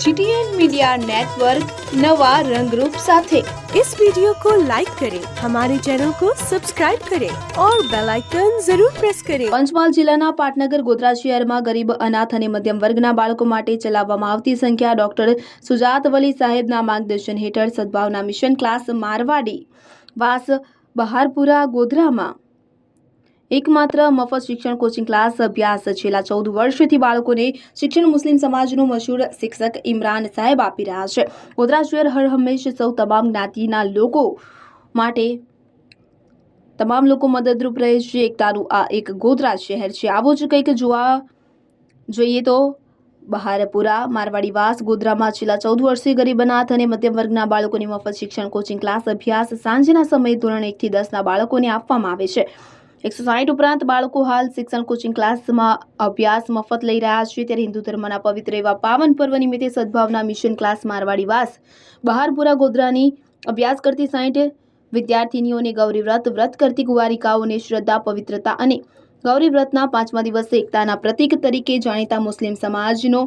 GTN media network नवा रंग रूप साथे इस वीडियो को लाइक करें हमारे चैनल को सब्सक्राइब करें और बेल आइकन जरूर प्रेस करें પંચમહાલ જિલ્લાના પાટનગર ગોધરા શહેરમાં ગરીબ અનાથ અને મધ્યમ વર્ગના બાળકો માટે ચલાવવામાં આવતી સંખ્યા ડોક્ટર સુજાત વલી સાહેબના માર્ગદર્શન હેઠળ સદભાવના મિશન ક્લાસ મારવાડી વાસ બહારપુરા ગોધરામાં એકમાત્ર મફત શિક્ષણ કોચિંગ ક્લાસ અભ્યાસ. છેલ્લા ચૌદ વર્ષથી બાળકોને શિક્ષણ મુસ્લિમ સમાજનું મશહૂર શિક્ષક ઇમરાન સાહેબ આપી રહ્યા છે. ગોધરા શહેર હર હંમેશ સૌ તમામ જ્ઞાતિના લોકો માટે તમામ લોકો મદદરૂપ રહે છે. એકતાનું આ એક ગોધરા શહેર છે. આવો જ કંઈક જોવા જોઈએ તો બહારપુરા મારવાડીવાસ ગોધરામાં છેલ્લા ચૌદ વર્ષથી ગરીબ અનાથ અને મધ્યમ વર્ગના બાળકોની મફત શિક્ષણ કોચિંગ ક્લાસ અભ્યાસ સાંજના સમયે ધોરણ એકથી દસના બાળકોને આપવામાં આવે છે. એકસો સાઠ ઉપરાંત બાળકો હાલ શિક્ષણ કોચિંગ ક્લાસમાં અભ્યાસ મફત લઈ રહ્યા છે. ત્યારે હિન્દુ ધર્મના પવિત્ર એવા પાવન પર્વ નિમિત્તે સદભાવના મિશન ક્લાસ મારવાડીવાસ બહારપુરા ગોધરાની અભ્યાસ કરતી સાઠ વિદ્યાર્થીનીઓને ગૌરી વ્રત કરતી કુવારિકાઓને શ્રદ્ધા, પવિત્રતા અને ગૌરી વ્રતના પાંચમા દિવસે એકતાના પ્રતીક તરીકે જાણીતા મુસ્લિમ સમાજનો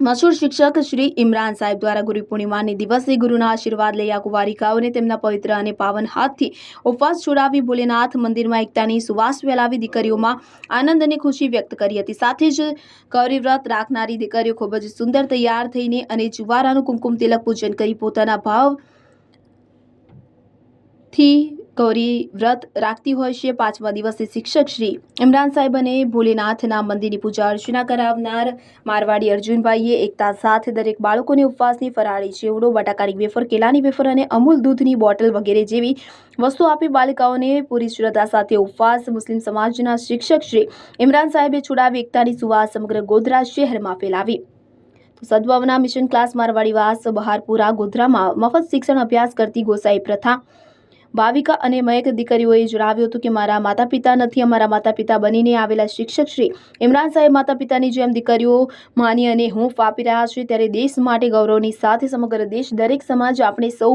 મશહૂર શિક્ષક શ્રી ઇમરાન સાહેબ દ્વારા ગુરુ પૂર્ણિમાની દિવસે ગુરુના આશીર્વાદ લઈ આ કુંવારિકાઓને તેમના પવિત્ર અને પાવન હાથથી ઉપવાસ છોડાવી ભોલેનાથ મંદિરમાં એકતાની સુવાસ ફેલાવી દીકરીઓમાં આનંદ અને ખુશી વ્યક્ત કરી હતી. સાથે જ વ્રત રાખનારી દીકરીઓ ખૂબ જ સુંદર તૈયાર થઈને અને જુવારાનું કુમકુમ તિલક પૂજન કરી પોતાના ભાવથી ગૌરી વ્રત રાખતી હોય છે. પાંચમા દિવસે શિક્ષક શ્રી ઇમરાન સાહેબ અને ભોલેનાથના મંદિરની પૂજા અર્ચના કરાવનાર મારવાડી અર્જુનભાઈએ એકતા સાથે દરેક બાળકોને ઉપવાસની ફરાળી ચેવડો, બટાકાની વેફર, કેલાની વેફર અને અમૂલ દૂધની બોટલ વગેરે જેવી વસ્તુ આપી બાલિકાઓને પૂરી શ્રદ્ધા સાથે ઉપવાસ મુસ્લિમ સમાજના શિક્ષક શ્રી ઇમરાન સાહેબે છોડાવી એકતાની સુવાસ સમગ્ર ગોધરા શહેરમાં ફેલાવી. સદભાવના મિશન ક્લાસ મારવાડીવાસ બહારપુરા ગોધરામાં મફત શિક્ષણ અભ્યાસ કરતી ગોસાઈ પ્રથા ભાવિકા અને મયક દીકરીઓએ જણાવ્યું હતું કે મારા માતા પિતા નથી, અમારા માતા પિતા બનીને આવેલા શિક્ષક શ્રી ઇમરાન સાહેબ માતા પિતાની જેમ દીકરીઓ માની અને હૂંફ આપી રહ્યા છે. ત્યારે દેશ માટે ગૌરવની સાથે સમગ્ર દેશ, દરેક સમાજ આપણે સૌ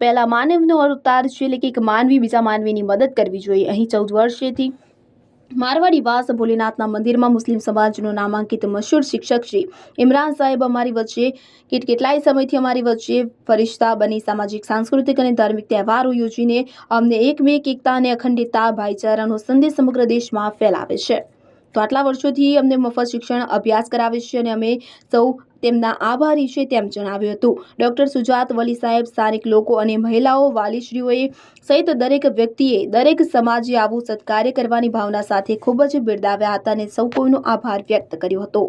પહેલાં માનવનો અવતાર છે, એટલે કે એક માનવી બીજા માનવીની મદદ કરવી જોઈએ. અહીં ચૌદ વર્ષેથી મારવાડી વાસ ભોલેનાથના મંદિરમાં મુસ્લિમ સમાજનો નામાંકિત મશહૂર શિક્ષક શ્રી ઇમરાન સાહેબ અમારી વચ્ચે કેટ કેટલાય સમયથી અમારી વચ્ચે ફરિશ્તા બની સામાજિક, સાંસ્કૃતિક અને ધાર્મિક તહેવારો યોજીને અમને એકમેક, એકતા અને અખંડિતતા, ભાઈચારાનો સંદેશ સમગ્ર દેશમાં ફેલાવે છે. તો આટલા વર્ષોથી અમને મફત શિક્ષણ અભ્યાસ કરાવે છે અને અમે સૌ તેમના આભારી છે તેમ જણાવ્યું હતું. ડોક્ટર સુજાત વલી સાહેબ સ્થાનિક લોકો અને મહિલાઓ વાલીશ્રીઓએ સહિત દરેક વ્યક્તિએ દરેક સમાજે આવું સત્કાર્ય કરવાની ભાવના સાથે ખૂબ જ બિરદાવ્યા હતા અને સૌ કોઈનો આભાર વ્યક્ત કર્યો હતો.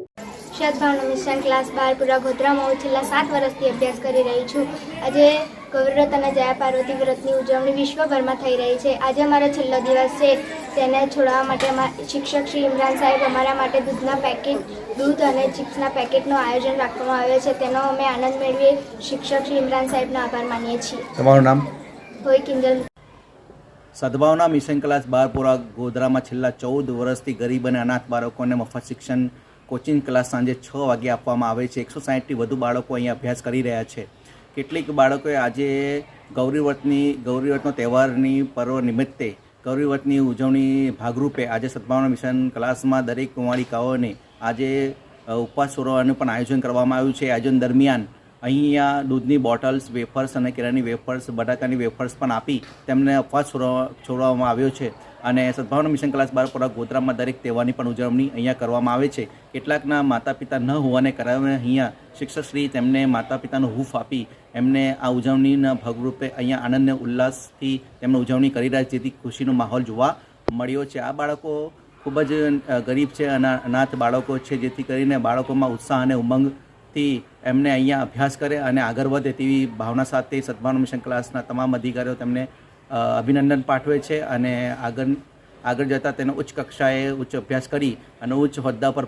સદભાવના મિશન ક્લાસ બારપુરા ગોધરામાં હું છેલ્લા સાત વર્ષથી અભ્યાસ કરી રહી છું. આજે ગૌરવ્રત અને જયા પાર્વતી વ્રતની ઉજવણી વિશ્વભરમાં થઈ રહી છે. આજે અમારો છેલ્લો દિવસ છે. તેને છોડાવવા માટે શિક્ષક શ્રી ઇમરાન સાહેબ અમારા માટે દૂધના પેકેટ દૂધ અને ચિપ્સના પેકેટનું આયોજન રાખવામાં આવ્યો છે. તેનો અમે આનંદ મેળવીએ. શિક્ષક શ્રી ઇમરાન સાહેબનો આભાર માનીએ છીએ. તમારું નામ? હોય કિંજલ. સદભાવના મિશન ક્લાસ બારપુરા ગોધરામાં છેલ્લા ચૌદ વર્ષથી ગરીબ અને અનાથ બાળકોને મફત શિક્ષણ કોચિંગ ક્લાસ સાંજે છ વાગે આપવામાં આવે છે. એકસો સાહીઠથી વધુ બાળકો અહીં અભ્યાસ કરી રહ્યા છે. કેટલીક બાળકોએ આજે ગૌરીવ્રતની ગૌરીવ્રતનો તહેવારની પર્વ નિમિત્તે ગૌરીવ્રતની ઉજવણી ભાગરૂપે આજે સદભાવના મિશન ક્લાસમાં દરેક કુંવારિકાઓને આજે ઉપવાસ છોડવાનું પણ આયોજન કરવામાં આવ્યું છે. આયોજન દરમિયાન અહીંયા દૂધની બોટલ્સ, વેફર્સ અને કેળાની વેફર્સ, બટાકાની વેફર્સ પણ આપી તેમને છોડવા છોડવામાં આવ્યો છે. અને સદભાવના મિશન ક્લાસ બારપુરા ગોધરામાં દરેક તહેવારની પણ ઉજવણી અહીંયા કરવામાં આવે છે. કેટલાકના માતા પિતા ન હોવાને કારણે અહીંયા શિક્ષકશ્રી તેમને માતા પિતાનો હૂફ આપી એમને આ ઉજવણીના ભાગરૂપે અહીંયા આનંદને ઉલ્લાસથી તેમને ઉજવણી કરી રહ્યા છે, જેથી ખુશીનો માહોલ જોવા મળ્યો છે. આ બાળકો ખૂબ જ ગરીબ છે, અને, અનાથ બાળકો છે, જેથી કરીને બાળકોમાં ઉત્સાહ અને ઉમંગથી એમને અહીંયા અભ્યાસ કરે અને આગળ વધે તેવી ભાવના સાથે સદભાવના મિશન ક્લાસના તમામ અધિકારીઓ તેમને અભિનંદન પાઠવે છે અને આગળ આગળ જતાં તેનો ઉચ્ચ કક્ષાએ ઉચ્ચ અભ્યાસ કરી અને ઉચ્ચ હોદ્દા પર